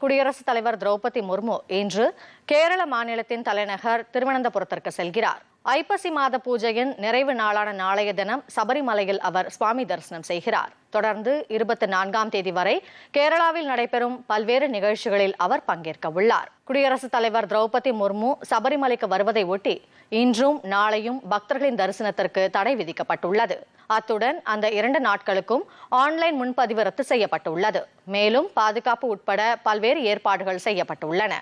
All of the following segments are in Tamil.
குடியரசுத் தலைவர் திரௌபதி முர்மு இன்று கேரள மாநிலத்தின் தலைநகர் திருவனந்தபுரத்திற்கு செல்கிறார். ஐப்பசி மாத பூஜையின் நிறைவு நாளான நாளைய தினம் சபரிமலையில் அவர் சுவாமி தரிசனம் செய்கிறார். தொடர்ந்து இருபத்தி நான்காம் தேதி வரை கேரளாவில் நடைபெறும் பல்வேறு நிகழ்ச்சிகளில் அவர் பங்கேற்க உள்ளார். குடியரசுத் தலைவர் திரௌபதி முர்மு சபரிமலைக்கு வருவதை ஒட்டி இன்றும் நாளையும் பக்தர்களின் தரிசனத்திற்கு தடை விதிக்கப்பட்டுள்ளது. அத்துடன் அந்த இரண்டு நாட்களுக்கும் ஆன்லைன் முன்பதிவு ரத்து செய்யப்பட்டுள்ளது. மேலும் பாதுகாப்பு உட்பட பல்வேறு ஏற்பாடுகள் செய்யப்பட்டுள்ளன.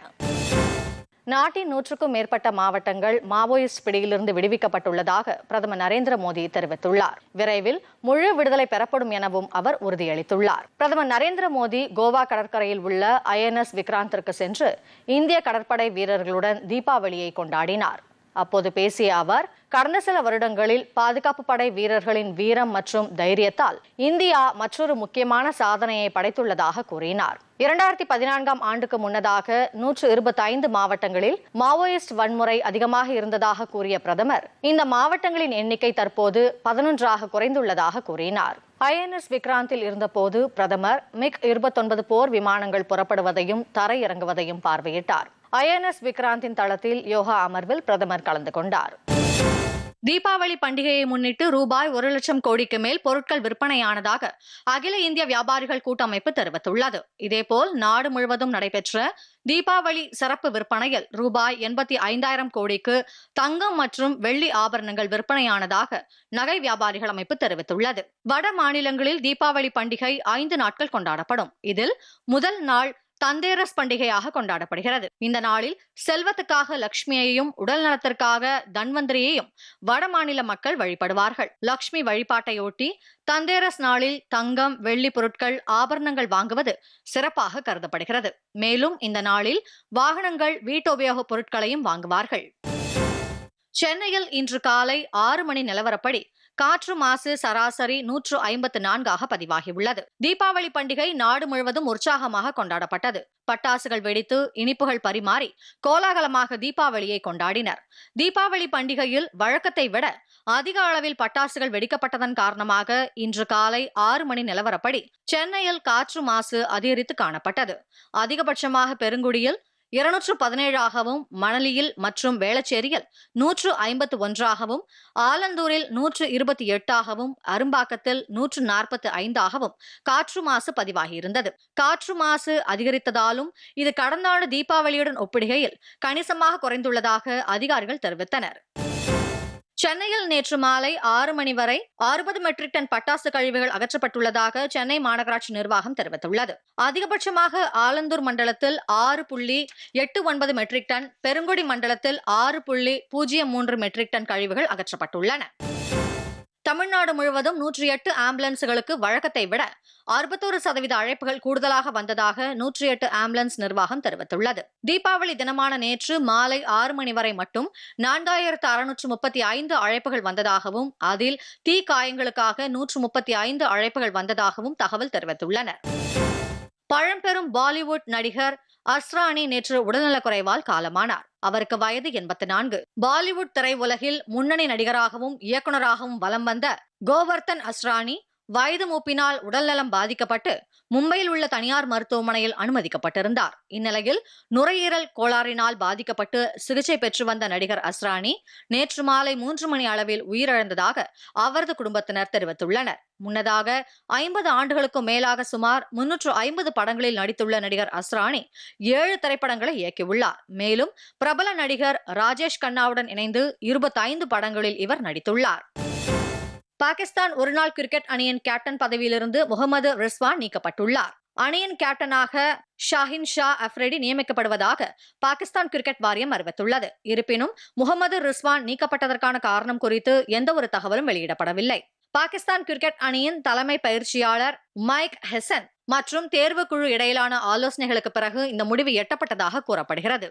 நாட்டின் நூற்றுக்கும் மேற்பட்ட மாவட்டங்கள் மாவோயிஸ்ட் பிடியிலிருந்து விடுவிக்கப்பட்டுள்ளதாக பிரதமர் நரேந்திர மோடி தெரிவித்துள்ளார். விரைவில் முழு விடுதலை பெறப்படும் எனவும் அவர் உறுதியளித்துள்ளார். பிரதமர் நரேந்திர மோடி கோவா கடற்கரையில் உள்ள ஐஎன்எஸ் விக்ராந்திற்கு சென்று இந்திய கடற்படை வீரர்களுடன் தீபாவளியை கொண்டாடினார். அப்போது பேசிய அவர் கடந்த சில வருடங்களில் பாதுகாப்பு படை வீரர்களின் வீரம் மற்றும் தைரியத்தால் இந்தியா மற்றொரு முக்கியமான சாதனையை படைத்துள்ளதாக கூறினார். இரண்டாயிரத்தி பதினான்காம் ஆண்டுக்கு முன்னதாக நூற்று இருபத்தி ஐந்து மாவட்டங்களில் மாவோயிஸ்ட் வன்முறை அதிகமாக இருந்ததாக கூறிய பிரதமர் இந்த மாவட்டங்களின் எண்ணிக்கை தற்போது பதினொன்றாக குறைந்துள்ளதாக கூறினார். ஐஎன்எஸ் விக்ராந்தில் இருந்தபோது பிரதமர் மிக் இருபத்தொன்பது போர் விமானங்கள் புறப்படுவதையும் தரையிறங்குவதையும் பார்வையிட்டார். ஐஎன்எஸ் விக்ராந்தின் தளத்தில் யோகா அமர்வில் பிரதமர் கலந்து கொண்டார். தீபாவளி பண்டிகையை முன்னிட்டு ரூபாய் ஒரு லட்சம் கோடிக்கு மேல் பொருட்கள் விற்பனையானதாக அகில இந்திய வியாபாரிகள் கூட்டமைப்பு தெரிவித்துள்ளது. இதேபோல் நாடு முழுவதும் நடைபெற்ற தீபாவளி சிறப்பு விற்பனையில் ரூபாய் எண்பத்தி ஐந்தாயிரம் கோடிக்கு தங்கம் மற்றும் வெள்ளி ஆபரணங்கள் விற்பனையானதாக நகை வியாபாரிகள் அமைப்பு தெரிவித்துள்ளது. வட மாநிலங்களில் தீபாவளி பண்டிகை ஐந்து நாட்கள் கொண்டாடப்படும். இதில் முதல் நாள் தந்தேரஸ் பண்டிகையாக கொண்டாடப்படுகிறது. இந்த நாளில் செல்வத்துக்காக லக்ஷ்மியையும் உடல் நலத்திற்காக தன்வந்திரியையும் வட மாநில மக்கள் வழிபடுவார்கள். லக்ஷ்மி வழிபாட்டையொட்டி தந்தேரஸ் நாளில் தங்கம் வெள்ளி பொருட்கள் ஆபரணங்கள் வாங்குவது சிறப்பாக கருதப்படுகிறது. மேலும் இந்த நாளில் வாகனங்கள் வீட்டுபயோகப் பொருட்களையும் வாங்குவார்கள். சென்னையில் இன்று காலை ஆறு மணி நிலவரப்படி காற்று மாசு சராசரி நூற்று ஐம்பத்து நான்காக பதிவாகியுள்ளது. தீபாவளி பண்டிகை நாடு முழுவதும் உற்சாகமாக கொண்டாடப்பட்டது. பட்டாசுகள் வெடித்து இனிப்புகள் பரிமாறி கோலாகலமாக தீபாவளியை கொண்டாடினர். தீபாவளி பண்டிகையில் வழக்கத்தை விட அதிக அளவில் பட்டாசுகள் வெடிக்கப்பட்டதன் காரணமாக இன்று காலை ஆறு மணி நிலவரப்படி சென்னையில் காற்று மாசு அதிகரித்து காணப்பட்டது. அதிகபட்சமாக பெருங்குடியில் இருநூற்று பதினேழாகவும் மணலியில் மற்றும் வேளச்சேரியில் நூற்று ஐம்பத்து ஒன்றாகவும் ஆலந்தூரில் நூற்று இருபத்தி எட்டாகவும் அரும்பாக்கத்தில் நூற்று நாற்பத்தி ஐந்தாகவும் காற்று மாசு பதிவாகியிருந்தது. காற்று மாசு அதிகரித்ததாலும் இது கடந்த ஆண்டு தீபாவளியுடன் ஒப்பிடுகையில் கணிசமாக குறைந்துள்ளதாக அதிகாரிகள் தெரிவித்தனர். சென்னையில் நேற்று மாலை ஆறு மணி வரை அறுபது மெட்ரிக் டன் பட்டாசு கழிவுகள் அகற்றப்பட்டுள்ளதாக சென்னை மாநகராட்சி நிர்வாகம் தெரிவித்துள்ளது. அதிகபட்சமாக ஆலந்தூர் மண்டலத்தில் ஆறு புள்ளி எட்டு ஒன்பது மெட்ரிக் டன் பெருங்குடி மண்டலத்தில் ஆறு புள்ளி பூஜ்ஜியம் மூன்று மெட்ரிக் டன் கழிவுகள் அகற்றப்பட்டுள்ளன. தமிழ்நாடு முழுவதும் நூற்றி எட்டு ஆம்புலன்ஸ்களுக்கு வழக்கத்தை விட அறுபத்தோரு சதவீத அழைப்புகள் கூடுதலாக வந்ததாக நூற்றி எட்டு ஆம்புலன்ஸ் நிர்வாகம் தெரிவித்துள்ளது. தீபாவளி தினமான நேற்று மாலை ஆறு மணி வரை மட்டும் நான்காயிரத்து அறுநூற்று முப்பத்தி ஐந்து அழைப்புகள் வந்ததாகவும் அதில் தீ காயங்களுக்காக நூற்று முப்பத்தி ஐந்து அழைப்புகள் வந்ததாகவும் தகவல் தெரிவித்துள்ளனர். பழம்பெரும் பாலிவுட் நடிகர் அஸ்ரானி நேற்று உடல்நலக்குறைவால் காலமானார். அவருக்கு வயது எண்பத்தி நான்கு. பாலிவுட் திரையுலகில் முன்னணி நடிகராகவும் இயக்குநராகவும் வலம் வந்த கோவர்தன் அஸ்ரானி வயது மூப்பினால் உடல்நலம் பாதிக்கப்பட்டு மும்பையில் உள்ள தனியார் மருத்துவமனையில் அனுமதிக்கப்பட்டிருந்தார். இந்நிலையில் நுரையீரல் கோளாறினால் பாதிக்கப்பட்டு சிகிச்சை பெற்று வந்த நடிகர் அஸ்ரானி நேற்று மாலை மூன்று மணி அளவில் உயிரிழந்ததாக அவரது குடும்பத்தினர் தெரிவித்துள்ளனர். முன்னதாக ஐம்பது ஆண்டுகளுக்கும் மேலாக சுமார் முன்னூற்று ஐம்பது படங்களில் நடித்துள்ள நடிகர் அஸ்ரானி ஏழு திரைப்படங்களை இயக்கியுள்ளார். மேலும் பிரபல நடிகர் ராஜேஷ் கண்ணாவுடன் இணைந்து இருபத்தைந்து படங்களில் இவர் நடித்துள்ளார். பாகிஸ்தான் ஒருநாள் கிரிக்கெட் அணியின் கேப்டன் பதவியிலிருந்து முகமது ரிஸ்வான் நீக்கப்பட்டுள்ளார். அணியின் கேப்டனாக ஷாஹின் ஷா அஃப்ரெடி நியமிக்கப்படுவதாக பாகிஸ்தான் கிரிக்கெட் வாரியம் அறிவித்துள்ளது. இருப்பினும் முகமது ரிஸ்வான் நீக்கப்பட்டதற்கான காரணம் குறித்து எந்த ஒரு தகவலும் வெளியிடப்படவில்லை. பாகிஸ்தான் கிரிக்கெட் அணியின் தலைமை பயிற்சியாளர் மைக் ஹெசன் மற்றும் தேர்வுக்குழு இடையிலான ஆலோசனைகளுக்கு பிறகு இந்த முடிவு எட்டப்பட்டதாக கூறப்படுகிறது.